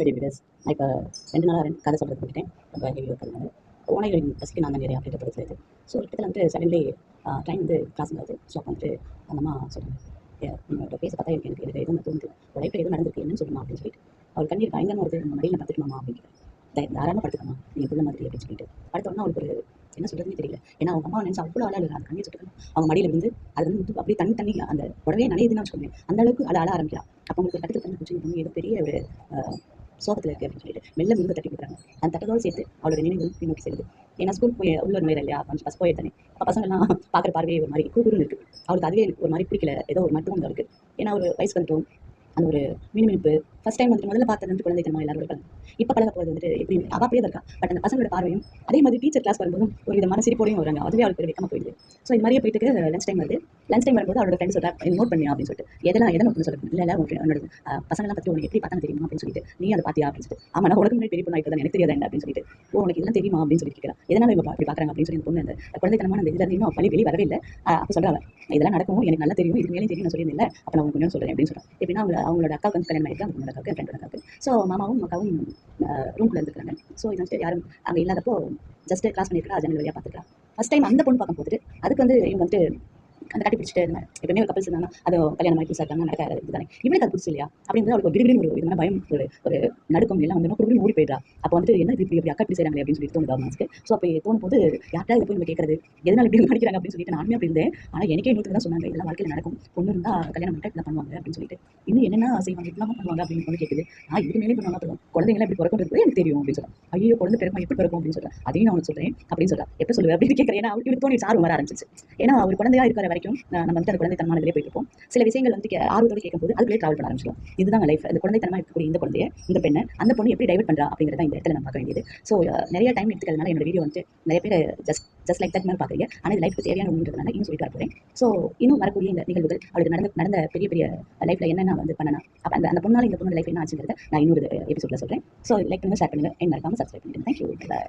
வெடி வீடியோஸ் நான் இப்போ ரெண்டு நாளாக ரெண்டு கதை சொல்கிறது போயிட்டேன் ரொம்ப ஹெவி இருக்கிறதுனால ஓனைகளின் பசிக்கு நான் தான் நிறைய அப்டேட் படுத்துறது ஸோ இடத்துல வந்துட்டு சடன்லி ட்ரெயின் வந்து கிளாஸ் ஆகுது ஸோ அப்போ வந்துட்டு அந்த அம்மா சொல்லுங்கள் உங்களோட பேச பார்த்தா எனக்கு எனக்கு எதுவும் தோணுது ஒரு எதுவும் நடந்திருக்கு. என்னன்னு சொல்லுமா? அப்படின்னு சொல்லிட்டு அவள் கண்ணீர் பயங்கரமாக வருது. நம்ம மடியில் பார்த்துக்கணுமா? அப்படின்னு தாராளமாக படுத்துக்கமா நீ பிள்ளை மாதிரி அப்படின்னு சொல்லிட்டு. படுத்தோன்னா அவளுக்கு ஒரு என்ன சொல்கிறதுனே தெரியல. ஏன்னா அவங்க அம்மா நினச்சா அவ்வளோ அழகு அந்த கண்ணீர் சுட்டு அவங்க மடியில் இருந்து அது வந்து அப்படியே தண்ணி தண்ணி அந்த உடவே நனையுதுன்னு வச்சுக்கோங்க அந்த அளவுக்கு அழ அழ ஆரம்பிக்கலாம் அப்போ உங்களுக்கு கட்டத்தில் தண்ணி குச்சி பொண்ணு பெரிய ஒரு சோகத்தில் இருக்குது அப்படின்னு சொல்லிட்டு மெல்ல முழுக்க தட்டி கொடுக்குறாங்க. அந்த தட்டத்தோடு சேர்த்து அவளோட நினைவுகள் பின்னோக்கி செல்லுது. ஏன்னா ஸ்கூல் போய் உள்ள நுழையிற இல்லையா? கொஞ்சம் ஃபஸ்ட் போய் தானே அப்போ பசங்கள்லாம் பார்க்குற பார்வையே ஒரு மாதிரி குறுகுறுன்னு இருக்குது அவளுக்கு அதுவே ஒரு மாதிரி பிடிக்கல. ஏதோ ஒரு மட்டும் அவளுக்கு ஏன்னா ஒரு வயசு வந்துட்டோம். அந்த ஒரு மினிமினிப்பு ஃபஸ்ட் டைம் வந்துட்டு முதல்ல பார்த்தது வந்து குழந்தைத்தனமா எல்லாரும் பழக்கம் இப்போ பழக போகிறது வந்துட்டு எப்படி அவள் அப்படியே இருக்கா. பட் அந்த பசங்களோட பார்வையும் அதே மாதிரி டீச்சர் கிளாஸ் வரும்போதும் ஒரு விதமான சிரிப்போடையும் வராங்க அதுவே அவளுக்கு ஒரு வெக்கமாக போயிடுது. ஸோ இது மாதிரியே போயிட்டு லஞ்ச் டைம் வருது. லஞ்ச் டைம் வரும்போது அவரோட ஃப்ரெண்ட் சொல்கிறா நோட் பண்ணியா அப்படின்னு சொல்லிட்டு எதெல்லாம் எதை நோட் சொல்லுங்க இல்லை இல்லை உன்னோட பசங்களாம் பற்றி உனக்கு எப்படி பார்த்தா தெரியுமா? அப்படின்னு சொல்லிட்டு நீ அதை பார்த்தியா? அப்படின்னு சொல்லிட்டு ஆமா நான் உனக்கு முன்னாடி பெரிய பொண்ணு இப்போ எனக்கு தெரியாது அப்படின்னு சொல்லிட்டு ஓ உனக்கு இதெல்லாம் தெரியுமா? அப்படின்னு சொல்லி கேட்குறா எதனால இவங்க அப்படி பார்க்குறாங்க? அப்படின்னு சொல்லி பொண்ணு அந்த குழந்தைத்தனமான அந்த இதில் இன்னும் பள்ளி வெளியே வரவே இல்லை. அப்போ சொல்கிறாங்க இதெல்லாம் நடக்கும்? எனக்கு நல்லா தெரியும். இது மேலே தெரியும். நான் சொல்லியிருந்தேன் அப்போ நான் உங்களுக்கு கொஞ்சம் சொல்கிறேன் அப்படின்னு சொல்கிறேன் எப்படின்னா அவங்க அவங்களோட அக்கா வந்து கல்யாணம் ஆயிருக்கு. அவங்களோட அக்காவுக்கு ஃப்ரெண்டோட அக்காவுக்கு. ஸோ மாமாவும் அக்காவும் ரூம்குள்ளே இருந்துக்கிறாங்க ஸோ இது வந்துட்டு யாரும் அங்கே இல்லாதப்போ ஜஸ்ட் கிளாஸ் பண்ணியிருக்கா ஜன்னல் வழியாக பார்த்துக்கிறா ஃபஸ்ட் டைம் அந்த பொண்ணு பார்க்கும் போது அதுக்கு வந்து இவங்க வந்துட்டு அந்த கட்டி பிடிச்சிட்டு இருந்தாங்க எப்பவுமே ஒரு கப்பல்ஸ் இருந்தாங்கன்னா அது கல்யாணம் ஆகி புதுசாக இருக்காங்க நடக்காது. இதுதானே? இவனுக்கு அது புதுசு இல்லையா? அப்படின்றது அவளுக்கு ஒரு விடுவிடும் ஒரு விதமான பயம் ஒரு ஒரு நடுக்கம் எல்லாம் வந்து குடும்பம் ஓடி போயிடுறா. அப்போ வந்துட்டு என்ன இது இப்படி இப்படி அக்கா இப்படி செய்கிறாங்க அப்படின்னு சொல்லி தோணுது அவனுக்கு. ஸோ அப்போ தோணும் போது யார்ட்டா இது போய் நம்ம கேட்கறது எதனால இப்படி நினைக்கிறாங்க அப்படின்னு சொல்லிட்டு நானுமே அப்படி இருந்தேன். ஆனால் எனக்கே இன்னொரு தான் சொன்னாங்க இதெல்லாம் வாழ்க்கையில் நடக்கும். பொண்ணு இருந்தால் கல்யாணம் பண்ணிட்டு இப்படி பண்ணுவாங்க அப்படின்னு சொல்லிட்டு. இன்னும் என்னென்ன செய்வாங்க இப்படிலாம் பண்ணுவாங்க அப்படின்னு வந்து கேட்குது நான் இதுக்கு மேலே பண்ணுவாங்க அப்புறம் குழந்தைங்களை எப்படி பிறக்கிறது எனக்கு தெரியும் அப்படின்னு சொல்றேன் ஐயோ குழந்தை பிறக்கும் எப்படி பிறக்கும் அப்படின்னு சொல்றேன் அதையும் நான் சொல்கிறேன் அப்படின்னு சொல்கிறேன் எப்போ சொல்லுவேன் அப்படின்னு கேட்குறேன் ஏன்னா அவருக்கு தோணி சாரும் வர ஆரம்பிச்சிச்சு ஏன்னா அவர் குழந்தையா இருக்கிற வரைக்கும் நான் நம்ம வந்து அந்த குழந்தைத்தனமானதிலே போயிட்டு இருப்போம். சில விஷயங்கள் வந்து கே- ஆர்வத்தோடு கேட்கும்போது அதுக்குள்ளே ட்ராவல் பண்ண ஆரம்பிச்சிடும் இதுதான் லைஃப் அந்த குழந்தைத்தனமா இருக்கக்கூடிய இந்த குழந்தைய இந்த பெண்ணை அந்த பொண்ணு எப்படி டைவர்ட் பண்றா அப்படிங்கிறத இந்த இடத்துல நம்ம பார்க்க வேண்டியது. ஸோ நிறைய டைம் எடுத்துக்கிறதுனால என்னோட வீடியோ வந்து நிறைய பேர் ஜஸ்ட் ஜஸ்ட் லைக் தட் மாதிரி பார்க்குறீங்க. ஆனால் இது லைஃப்க்கு தேவையான ஒன்றுன்றதுனால இன்னும் சொல்லிட்டு வர போகிறேன் ஸோ இன்னும் வரக்கூடிய இந்த நிகழ்வுகள் அவளுக்கு நடந்த நடந்த பெரிய பெரிய லைஃப்பில் என்னென்ன வந்து பண்ணனா அப்போ அந்த அந்த பொண்ணால் இந்த பொண்ணு லைஃப் என்ன ஆச்சுங்கிறத நான் இன்னொரு எபிசோடில் சொல்கிறேன் ஸோ லைக் பண்ணுங்க ஷேர் பண்ணுங்க. என்ன மறக்காம சப்ஸ்கிரைப் பண்ணிடுங்க தேங்க்யூ பை